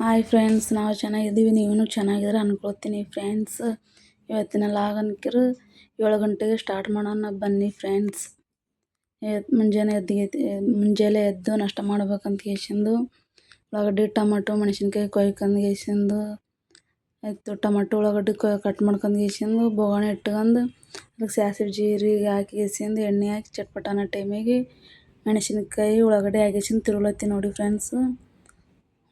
Hi friends, ನಾವು ಚೆನ್ನಾಗಿದ್ದೀವಿ ನೀವೂ ಚೆನ್ನಾಗಿದ್ರೆ ಅನ್ಕೊಳ್ತೀನಿ ಫ್ರೆಂಡ್ಸ್. ಇವತ್ತಿನ ಲಾಗನ್ಕಿರು ಏಳು ಗಂಟೆಗೆ ಸ್ಟಾರ್ಟ್ ಮಾಡೋಣ ಬನ್ನಿ ಫ್ರೆಂಡ್ಸ್. ಮುಂಜಾನೆ ಎದ್ದಿಗೆ ಮುಂಜಾನೆ ಎದ್ದು ನಾಷ್ಟ ಮಾಡ್ಬೇಕಂತ ಕೇಸಿಂದು ಉಳ್ಳಾಗಡ್ಡಿ, ಟೊಮಟೊ, ಮೆಣಸಿನ್ಕಾಯಿ ಕೊಯ್ಕೊಂಡು ಕೇಸಿಂದು ಆಯಿತು ಟೊಮಟೊ, ಉಳ್ಳಾಗಡ್ಡಿ ಕಟ್ ಮಾಡ್ಕೊಂಡು ಕೇಸಿಂದು ಬೊಗಣೆ ಇಟ್ಕೊಂಡು ಅದಕ್ಕೆ ಸಾಸಿವೆ, ಜೀರಿಗೆ ಹಾಕಿ ಕೇಸಿಂದು ಎಣ್ಣೆ ಹಾಕಿ ಚಟ್ಪಟಾನ ಟೈಮಿಗೆ ಮೆಣಸಿನ್ಕಾಯಿ, ಉಳ್ಳಾಗಡ್ಡಿ ಹಾಕಿಸಿಂದು ತಿರುಳತ್ತಿ ನೋಡಿ ಫ್ರೆಂಡ್ಸ್.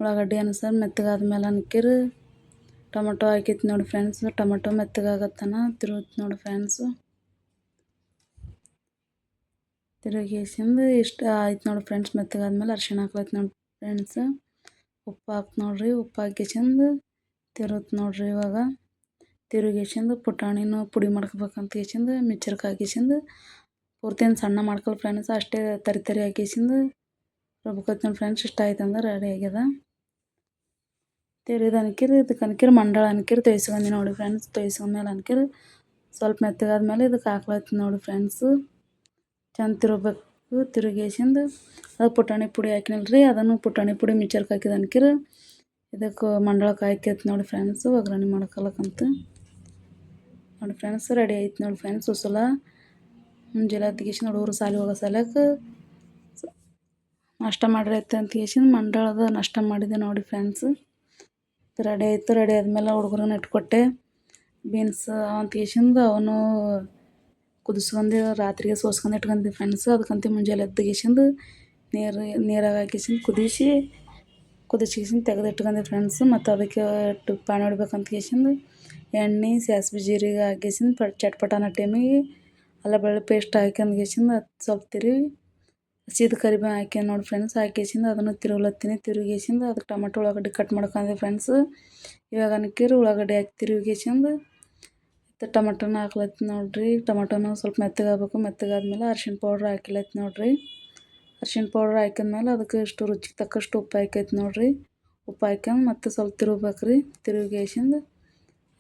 ಉಳ್ಳಾಗಡ್ಡಿ ಅನ್ಸರ್ ಮೆತ್ತಗಾದ್ಮೇಲೆ ಅನ್ಕಿರು. ಟೊಮಟೊ ಹಾಕಿತ್ತು ನೋಡಿ ಫ್ರೆಂಡ್ಸ್ ಟೊಮಟೊ ಮೆತ್ತಗಾಗತ್ತನ ತಿರುಗುತ್ತೆ ನೋಡಿ ಫ್ರೆಂಡ್ಸು ತಿರುಗಿಸಿಂದು ಇಷ್ಟ ಆಯ್ತು ನೋಡಿ ಫ್ರೆಂಡ್ಸ್ ಮೆತ್ತಗಾದ್ಮೇಲೆ ಅರ್ಶಿಣ ಹಾಕ್ಲೈತೆ ನೋಡಿ ಫ್ರೆಂಡ್ಸ್ ಉಪ್ಪು ಹಾಕಿ ನೋಡ್ರಿ, ಉಪ್ಪು ಹಾಕಿಸಿಂದು ತಿರುತ್ತ ನೋಡ್ರಿ ಇವಾಗ. ತಿರುಗಿಸಿಂದು ಪುಟಾಣಿನೂ ಪುಡಿ ಮಾಡ್ಕೋಬೇಕಂತ ಕೇಸಿಂದು ಮಿಚ್ಚರ್ಕ ಹಾಕಿಸಿಂದು ಪೂರ್ತಿ ಸಣ್ಣ ಮಾಡ್ಕೊಳಿ ಫ್ರೆಂಡ್ಸ್ ಅಷ್ಟೇ ತರಿ ತರಿ ಹಾಕಿಸಿಂದು ನೋಡಿ ಫ್ರೆಂಡ್ಸ್ ಇಷ್ಟ ಆಯ್ತು ಅಂದ್ರೆ ರೆಡಿ ಆಗ್ಯದ. ತೆರಿದ ಅನ್ಕಿರಿ ಇದಕ್ಕೆ ಅನ್ಕಿರಿ ಮಂಡಳ ಅನ್ಕಿರಿ ತೊಯ್ಸ್ಕೊಂಡಿ ನೋಡಿ ಫ್ರೆಂಡ್ಸ್ ತೊಯ್ಸ್ಕೊಂಡ್ಮೇಲೆ ಅನ್ಕಿರಿ ಸ್ವಲ್ಪ ಮೆತ್ತಗಾದ್ಮೇಲೆ ಇದಕ್ಕೆ ಹಾಕ್ಲತ್ತಿ ನೋಡಿ ಫ್ರೆಂಡ್ಸು ಚೆಂದ ತಿರುಗಬೇಕು ತಿರುಗೇಸಿಂದು ಅದು ಪುಟಾಣಿ ಪುಡಿ ಹಾಕಿನಲ್ರಿ, ಅದನ್ನು ಪುಟಾಣಿ ಪುಡಿ ಮಿಚರ್ಕ್ ಹಾಕಿದ ಅನ್ಕಿರಿ ಇದಕ್ಕೆ ಮಂಡಳಕ್ಕೆ ಹಾಕೈತಿ ನೋಡಿ ಫ್ರೆಂಡ್ಸು ಒಗ್ಗರಣೆ ಮಾಡ್ಕೊಳಕ್ಕಂತ ನೋಡಿ ಫ್ರೆಂಡ್ಸ್ ರೆಡಿ ಆಯ್ತು ನೋಡಿ ಫ್ರೆಂಡ್ಸ್ ಉಸಲ. ಮುಂಜಾನೆ ಹತ್ತಿಗೇಸಿಂದ ಹುಡುಗರು ಸಾಲಿ ಹೋಗೋ ಸಲಕ್ಕೆ ನಾಷ್ಟ ಮಾಡಿರೈತೆ ಅಂತ ಕೇಸಿಂದ ಮಂಡಳದ ನಾಷ್ಟ ಮಾಡಿದೆ ನೋಡಿ ಫ್ರೆಂಡ್ಸ್ ರೆಡಿ ಆಯಿತು ರೆಡಿ ಆದಮೇಲೆ ಹುಡುಗರನ್ನ ಇಟ್ಕೊಟ್ಟೆ. ಬೀನ್ಸ್ ಅಂತ ಕೇಸಿಂದ ಅವನು ಕುದಿಸ್ಕೊಂಡು ರಾತ್ರಿಗೆ ಸೋಸ್ಕೊಂಡು ಇಟ್ಕೊಂಡಿ ಫ್ರೆಂಡ್ಸ್ ಅದಕ್ಕಂತ ಮುಂಜಾನೆ ಎದ್ದು ಕೇಸಿಂದು ನೀರು, ನೀರಾಗ ಹಾಕಿಸಿಂದು ಕುದಿಸಿ ಕುದಿಸಿಗಿಸಿಂದು ತೆಗೆದು ಇಟ್ಕೊಂಡೆ ಫ್ರೆಂಡ್ಸ್ ಮತ್ತು ಅದಕ್ಕೆ ಇಟ್ಟು ಪಾನಿ ಹೊಡಿಬೇಕಂತ ಎಣ್ಣೆ, ಸಾಸ್ವಿ, ಜೀರಿಗೆ ಹಾಕಿಸಿಂದು ಪ ಚಟ್ಪಟಾನ ಟೈಮಿಗೆ ಅಲ್ಲ ಬೆಳ್ಳುಳ್ಳಿ ಪೇಸ್ಟ್ ಹಾಕ್ಯಂದು ಕೇಸಿಂದು ಅದು ಸ್ವಲ್ಪ ತಿರುವಿ ಹಸಿದು ಕರಿಬೇವು ಹಾಕಿ ನೋಡಿ ಫ್ರೆಂಡ್ಸ್ ಹಾಕಿಸಿಂದ ಅದನ್ನು ತಿರುಗ್ಲತ್ತೀನಿ. ತಿರುಗಿಸಿಂದು ಅದಕ್ಕೆ ಟೊಮೆಟೊ ಉಳ್ಳಾಗಡ್ಡಿ ಕಟ್ ಮಾಡ್ಕೊಂಡೆ ಫ್ರೆಂಡ್ಸ್ ಇವಾಗ ಅನ್ಕಿರು ಉಳ್ಳಾಗಡ್ಡಿ ಹಾಕಿ ತಿರುಗಿಸಿಂದ ಮತ್ತು ಟೊಮೆಟೊನ ಹಾಕ್ಲತ್ತಿ ನೋಡಿರಿ. ಟೊಮೆಟೊನ ಸ್ವಲ್ಪ ಮೆತ್ತಗಾಗಬೇಕು. ಮೆತ್ತಗಾದ್ಮೇಲೆ ಅರ್ಶಿಣ ಪೌಡ್ರ್ ಹಾಕಿಲತ್ತಿ ನೋಡಿರಿ. ಅರ್ಶಿಣ ಪೌಡ್ರ್ ಹಾಕಿದ್ಮೇಲೆ ಅದಕ್ಕೆ ಇಷ್ಟು ರುಚಿಗೆ ತಕ್ಕಷ್ಟು ಉಪ್ಪು ಹಾಕೈತಿ ನೋಡಿರಿ. ಉಪ್ಪು ಹಾಕ್ಯಂದು ಮತ್ತು ಸ್ವಲ್ಪ ತಿರುಗ್ಬೇಕು ರೀ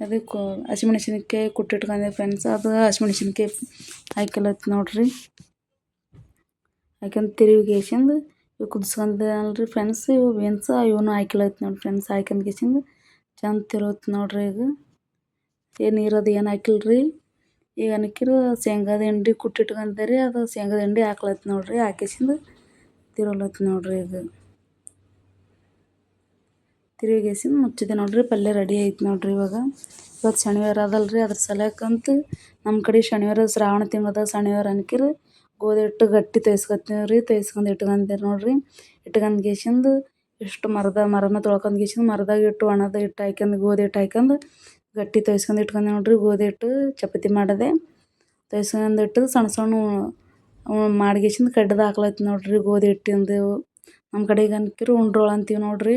ಅದಕ್ಕೆ ಹಸಿಮೆಣ್ಸಿನ್ಕಾಯಿ ಕುಟ್ಟಿಟ್ಕೊಂಡೆ ಫ್ರೆಂಡ್ಸ್ ಅದು ಹಸಿಮೆಣಸಿನ್ಕಾಯಿ ಹಾಕಿಲತ್ತಿ ನೋಡಿರಿ. ಹಾಕ್ಯಂಡು ತಿರುಗೇಸಿಂದು ಇವು ಕುದಿಸ್ಕೊಂಡೆ ಅಲ್ರಿ ಫ್ರೆಂಡ್ಸ್ ಇವು ಬೀನ್ಸ್ ಇವನು ಹಾಕಿಲತ್ತಿ ನೋಡಿ ಫ್ರೆಂಡ್ಸ್ ಹಾಕ್ಯಂಡು ಕೇಸಿಂದು ಚಂದ ತಿರುಗುತ್ತೆ ನೋಡಿರಿ ಈಗ. ಏನು ಇರೋದು ಏನು ಹಾಕಿಲ್ರಿ? ಈಗ ಅನ್ಕಿರು ಶೇಂಗಾದ ಹಿಂಡಿ ಕುಟ್ಟಿಟ್ಕೊಂಡೆ ಅದು ಶೇಂಗಾದ ಹಿಂಡಿ ಹಾಕ್ಲತ್ತ ನೋಡಿರಿ ಹಾಕಿಸಿಂದು ತಿರುಗ್ಲತ್ತಿ ನೋಡಿರಿ ಈಗ. ತಿರುಗೇಸಿಂದು ಮುಚ್ಚಿದೆ ನೋಡಿರಿ, ಪಲ್ಯ ರೆಡಿ ಆಯ್ತು ನೋಡಿರಿ ಇವಾಗ. ಇವತ್ತು ಶನಿವಾರ ಅದಲ್ರಿ, ಅದ್ರ ಸಲಕ್ಕಂತ ನಮ್ಮ ಕಡೆ ಶನಿವಾರ ಶ್ರಾವಣ ತಿಂಗಳದ ಶನಿವಾರ ಅನ್ಕಿರು ಗೋಧಿ ಹಿಟ್ಟು ಗಟ್ಟಿ ತೋಯ್ಸ್ಕೊತೀವಿ ರೀ ತೋಯ್ಸ್ಕೊಂಡು ಇಟ್ಕೊಂಡೆ ನೋಡಿರಿ. ಇಟ್ಕೊಂಡು ಕೇಸಿಂದು ಇಷ್ಟು ಮರದ, ಮರನ ತೊಳ್ಕೊಂಡು ಕೇಸಿಂದು ಮರದಾಗ ಇಟ್ಟು ಒಣದ ಹಿಟ್ಟು ಹಾಕ್ಯಂದು, ಗೋಧಿ ಹಿಟ್ಟು ಹಾಕ್ಯಂದು ಗಟ್ಟಿ ತೋಯ್ಸ್ಕೊಂಡು ಇಟ್ಕೊಂಡೆ ನೋಡಿರಿ. ಗೋಧಿ ಹಿಟ್ಟು ಚಪಾತಿ ಮಾಡದೆ ತೋಯ್ಸ್ಕೊಂಡು ಇಟ್ಟು ಸಣ್ಣ ಸಣ್ಣ ಮಾಡಿ ಕಡ್ಡದ ಹಾಕ್ಲತ್ತಿ ನೋಡಿರಿ ಗೋಧಿ ಹಿಟ್ಟಿಂದು. ನಮ್ಮ ಕಡೆಗೆ ಅನ್ಕಿರು ಉಂಡ್ರೋಳು ಅಂತೀವಿ ನೋಡಿರಿ.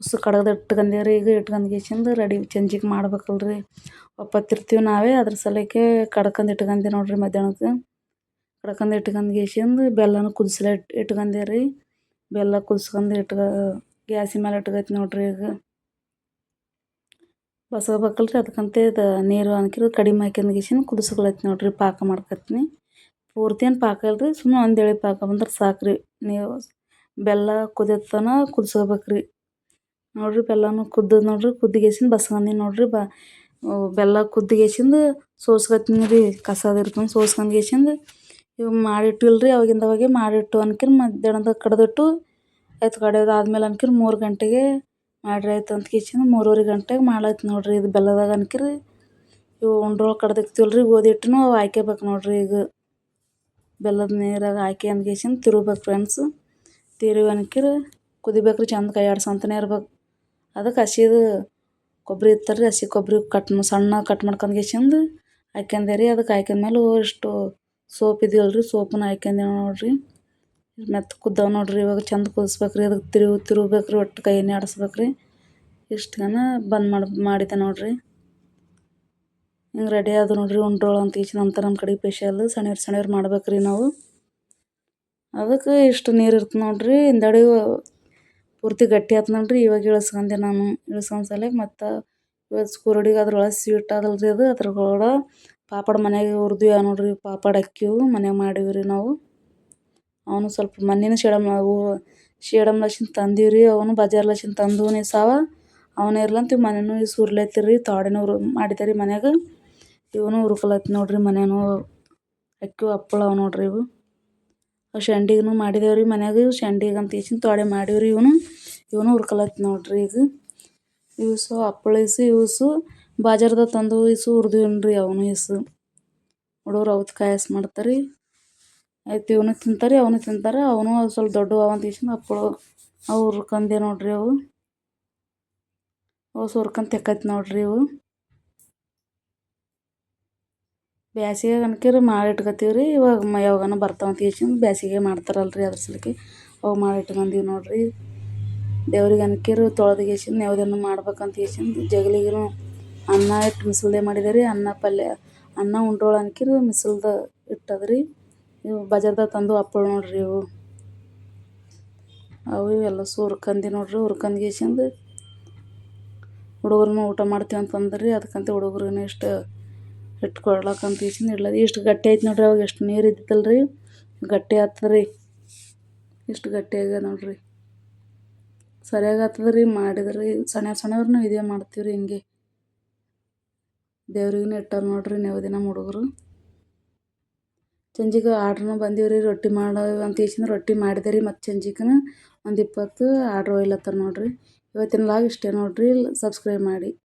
ಉಸ್ಸು ಕಡದು ಇಟ್ಕೊಂಡೇವ್ರಿ ಈಗ ಇಟ್ಕೊಂಡು ಕೇಸಿಂದು ರೆಡಿ ಚಂಜಿಗೆ ಮಾಡ್ಬೇಕಲ್ರಿ. ಒಪ್ಪತ್ತಿರ್ತೀವಿ ನಾವೇ, ಅದ್ರ ಸಲಕ್ಕೆ ಕಡ್ಕೊಂಡು ಇಟ್ಕೊಂತೀವಿ ನೋಡಿರಿ ಮಧ್ಯಾಹ್ನಕ್ಕೆ ಕಡ್ಕೊಂಡು ಇಟ್ಕೊಂಡು ಗೇಸಿಂದು ಬೆಲ್ಲನ ಕುದಿಸ್ಲ ಇಟ್ಕಂದೆ ಬೆಲ್ಲ ಕುದಿಸ್ಕೊಂಡು ಇಟ್ಕ ಗ್ಯಾಸಿನ ಮೇಲೆ ಇಟ್ಕೈತಿ ನೋಡಿರಿ ಈಗ. ಬಸಬೇಕಲ್ರಿ ಅದಕ್ಕಂತೆ ಇದು ನೀರು ಅನ್ಕಿರು ಕಡಿಮೆ ಹಾಕ್ಯಂದು ಕೇಸಿಂದು ಕುದಿಸ್ಕೊಳತ್ತಿ ನೋಡಿರಿ ಪಾಕ ಮಾಡ್ಕತ್ತೀನಿ ಪೂರ್ತಿ ಏನು ಪಾಕ ಇಲ್ರಿ ಸುಮ್ಮನೆ ಒಂದು ಎಳೆ ಪಾಕ ಬಂದ್ರೆ ಸಾಕು ರೀ ನೀವು ಬೆಲ್ಲ ಕುದಿಯೋತನ ಕುದಿಸ್ಕೋಬೇಕು ರೀ ನೋಡಿರಿ ಬೆಲ್ಲನೂ ಕುದ್ದದ ನೋಡಿರಿ ಕುದ್ದಿಗೇಸಿಂದು ಬಸ್ಕಂದಿ ನೋಡ್ರಿ ಬ ಬೆಲ್ಲ ಕುದ್ದಿಗೇಸಿಂದು ಸೋಸ್ಕೊತೀನಿ ರೀ ಕಸದ ಇರ್ತದೆ ಸೋಸ್ಕಂದು ಕೇಸಿಂದು ಇವು ಮಾಡಿಟ್ಟಿಲ್ರಿ, ಅವಾಗಿಂದ ಅವಾಗೆ ಮಾಡಿಟ್ಟು ಅನ್ಕಿರ್ ಮಧ್ಯಾಹ್ನದ ಕಡ್ದಿಟ್ಟು ಆಯ್ತು ಕಡೆದು ಆದ್ಮೇಲೆ ಅನ್ಕಿರ್ ಮೂರು ಗಂಟೆಗೆ ಮಾಡ್ರಿ ಆಯ್ತು ಅಂತ ಕಿಚನ್ ಮೂರುವರೆ ಗಂಟೆಗೆ ಮಾಡ್ಲಾಯ್ತು ನೋಡಿರಿ ಇದು ಬೆಲ್ಲದಾಗ ಅನ್ಕಿರಿ. ಇವು ಉಂಡ್ರೋಳು ರೀ ಗೋಧಿ ಹಿಟ್ಟನ್ನು ಅವು ಹಾಕ್ಯಬೇಕು ನೋಡಿರಿ ಈಗ. ಬೆಲ್ಲದ ನೀರಾಗ ಹಾಕಿ ಅಂದ್ಕೇಸಿನ ತಿರುಗ್ಬೇಕು ಫ್ರೆಂಡ್ಸ್. ತಿರುವಿ ಅನ್ಕಿರಿ ಕುದಿಬೇಕು ರೀ ಚಂದ ಕೈ ಆಡ್ಸಂತನೇ ಇರ್ಬೇಕು. ಅದಕ್ಕೆ ಹಸಿದು ಕೊಬ್ಬರಿ ಇತ್ತಲ್ರಿ, ಹಸಿ ಕೊಬ್ಬರಿ ಕಟ್ ಸಣ್ಣ ಕಟ್ ಮಾಡ್ಕೊಂಡು ಕೇಸಿಂದು ಹಾಕ್ಯಂದೆ ರೀ ಅದಕ್ಕೆ ಹಾಕಿದ್ಮೇಲೆ ಇಷ್ಟು ಸೋಪ್ ಇದೆಯಲ್ರಿ, ಸೋಪನ್ನ ಹಾಕ್ಯಂದೆ ನೋಡಿರಿ. ಮೆತ್ತಗೆ ಕುದ್ದಾವೆ ನೋಡ್ರಿ, ಇವಾಗ ಚಂದ ಕುದಿಸ್ಬೇಕ್ರಿ ಅದಕ್ಕೆ ತಿರುವು ತಿರುವು ಬೇಕ್ರಿ ಒಟ್ಟು ಕೈಯನ್ನೇ ಆಡಿಸ್ಬೇಕ್ರಿ. ಇಷ್ಟುಗನ ಬಂದ್ ಮಾಡಿ ಮಾಡಿದೆ ನೋಡಿರಿ. ಹಿಂಗೆ ರೆಡಿ ಆದ ನೋಡಿರಿ, ಉಂಡ್ರೋಳು ಅಂತ ಈಚೆ ನಂತರ ನಮ್ಮ ಕಡೆ ಸ್ಪೆಷಲ್ ಸಣ್ಣವ್ರು ಸಣ್ಣವ್ರು ಮಾಡ್ಬೇಕ್ರಿ ನಾವು. ಅದಕ್ಕೆ ಇಷ್ಟು ನೀರು ಇರ್ತದೆ ನೋಡಿರಿ, ಹಿಂದಡಿ ಪೂರ್ತಿ ಗಟ್ಟಿ ಆಯ್ತು ನೋಡಿರಿ. ಇವಾಗ ಇಳಿಸ್ಕೊಂಡೆ ನಾನು, ಇಳಿಸ್ಕೊಂಡ್ ಮತ್ತು ಇವತ್ತು ಸ್ಕೂರಡಿಗೆ ಅದ್ರೊಳಗೆ ಸ್ವೀಟ್ ಅದಲ್ರಿ ಅದು, ಅದ್ರೊಳಗೆ ಪಾಪಡ್ ಮನೆಯಾಗೆ ಹುರಿದ್ವಿ ನೋಡಿರಿ, ಪಾಪಡ್ ಅಕ್ಕಿವು ಮನ್ಯಾಗ ಮಾಡೀವಿ ರೀ ನಾವು. ಅವನು ಸ್ವಲ್ಪ ಮಣ್ಣಿನ ಶೇಡಮ್ ನಾವು ತಂದೀವಿ ರೀ ಅವನು ಬಜಾರ್ಲಸಿಂದ ತಂದೂನಿ ಸಾವ. ಅವನು ಇರ್ಲಂತ ಮನೆನೂ ಈ ಸುರ್ಲತ್ತಿರಿ ಮಾಡಿದೆ ರೀ ಮನ್ಯಾಗ. ಇವನು ಹುರ್ಕೊಳತ್ ನೋಡ್ರಿ ಮನೆನೂ ಅಕ್ಕಿ ಅಪ್ಪಳ ಅವ ನೋಡ್ರಿ ಇವು. ಶಂಡಿಗೂ ಮಾಡಿದೇವ್ರಿ ಮನ್ಯಾಗ, ಶಂಡಿಗೆ ಅಂತ ಈಚಿನ ತೋಡೆ ರೀ ಇವನು. ಇವನು ಹುರ್ಕೊಳತ್ ನೋಡ್ರಿ ಈಗ. ಯೂಸು ಇಸು ಇವ್ಸು ಬಾಜಾರ್ದಾಗ ತಂದು ಇಸು ಹುರ್ದಿವ್ರಿ ಅವನು ಇಸು ಹುಡುಗರು ಅವತ್ತು ಕಾಯಸ್ ಮಾಡ್ತಾರೆ. ಆಯ್ತು ಇವನು ತಿಂತಾರೆ, ಅವನು ತಿಂತಾರೆ. ಅವನು ಸ್ವಲ್ಪ ದೊಡ್ಡವು ಅವ ಅಂತ ಅಪ್ಪಳು ಅವು ಹುರ್ಕಂದೆ ನೋಡ್ರಿ ಅವು. ಅವು ಸುರ್ಕಂತ ತೆಕ್ಕೈತಿ ನೋಡ್ರಿ ಇವು. ಬ್ಯಾಸಿಗೆ ಅನ್ಕಿರ ಮಾಡಿ ಇಟ್ಕೊತೀವ್ರಿ ಇವಾಗ ಮ ಯಾವಾಗನ ಬರ್ತಾವಂತ ಇಸ್ಕೊಂಡು ಬ್ಯಾಸಿಗೆ ಮಾಡ್ತಾರಲ್ರಿ ಅದ್ರ ಸಲಕ್ಕೆ ಅವು ಮಾಡಿ ಇಟ್ಕೊಂಡೀವಿ ನೋಡ್ರಿ. ದೇವ್ರಿಗೆ ಅನ್ಕಿರು ತೊಳೆದು ಗೇಸಿಂದ ನೈವೇದ್ಯನ ಮಾಡ್ಬೇಕಂತ ಇಸ್ಕೊಂಡು ಜಗಲಿಗೂ ಅನ್ನ ಇಟ್ಟು ಮಿಸಲ್ದೆ ಮಾಡಿದೆ ರೀ. ಅನ್ನ ಪಲ್ಯ, ಅನ್ನ ಉಂಡೋಳು ಅನ್ಕಿರು ಮಿಸಲ್ದ ಇಟ್ಟದ್ರಿ. ಇವು ಬಜಾರ್ದಾಗ ತಂದು ಹಪ್ಪಳ ನೋಡ್ರಿ ಇವು. ಅವು ಇವೆಲ್ಲ ಹುರ್ಕಂದಿ ನೋಡ್ರಿ, ಹುರ್ಕಂದ್ ಗೇಸಿಂದು ಹುಡುಗರು ಊಟ ಮಾಡ್ತೀವಿ ಅಂತಂದ್ರಿ. ಅದಕ್ಕಂತ ಹುಡುಗರಿಗೂ ಇಷ್ಟು ಹಿಟ್ಟು ಕೊಡ್ಲಕ್ಕಂತ ಗೇಸಿಂದ ಇಡ್ಲದು. ಇಷ್ಟು ಗಟ್ಟಿ ಐತೆ ನೋಡ್ರಿ ಅವಾಗ, ಎಷ್ಟು ನೀರು ಇದ್ದಿತ್ತಲ್ಲ ರೀ ಗಟ್ಟಿ ಆಗ್ತದ್ರಿ ಇಷ್ಟು ಗಟ್ಟಿ ಆಗ್ಯದ ನೋಡ್ರಿ. ಸರಿಯಾಗಿ ರೀ ಮಾಡಿದ್ರಿ. ಸಣ್ಣ ಸಣ್ಣವ್ರನ್ನೂ ಇದೇ ಮಾಡ್ತೀವಿ ರೀ ಹಿಂಗೆ. ದೇವ್ರಿಗೂ ಇಟ್ಟಾರ ನೋಡ್ರಿ ನೈವೇದ್ಯ ದಿನ ಹುಡುಗರು ಚಂಜಿಗೆ ಆರ್ಡ್ರನು ಬಂದೀವ್ರಿ, ರೊಟ್ಟಿ ಮಾಡೋ ಅಂತ ಈಸಿನ ರೊಟ್ಟಿ ಮಾಡಿದೆ ರೀ ಮತ್ತು ಸಂಜಿಕನ ಒಂದು ಇಪ್ಪತ್ತು ಆರ್ಡ್ರ್ ಒಯ್ಲತ್ತಾರ ನೋಡ್ರಿ. ಇವತ್ತಿನ ಲಾಗ್ ಇಷ್ಟೇ ನೋಡ್ರಿ ಸಬ್ಸ್ಕ್ರೈಬ್ ಮಾಡಿ.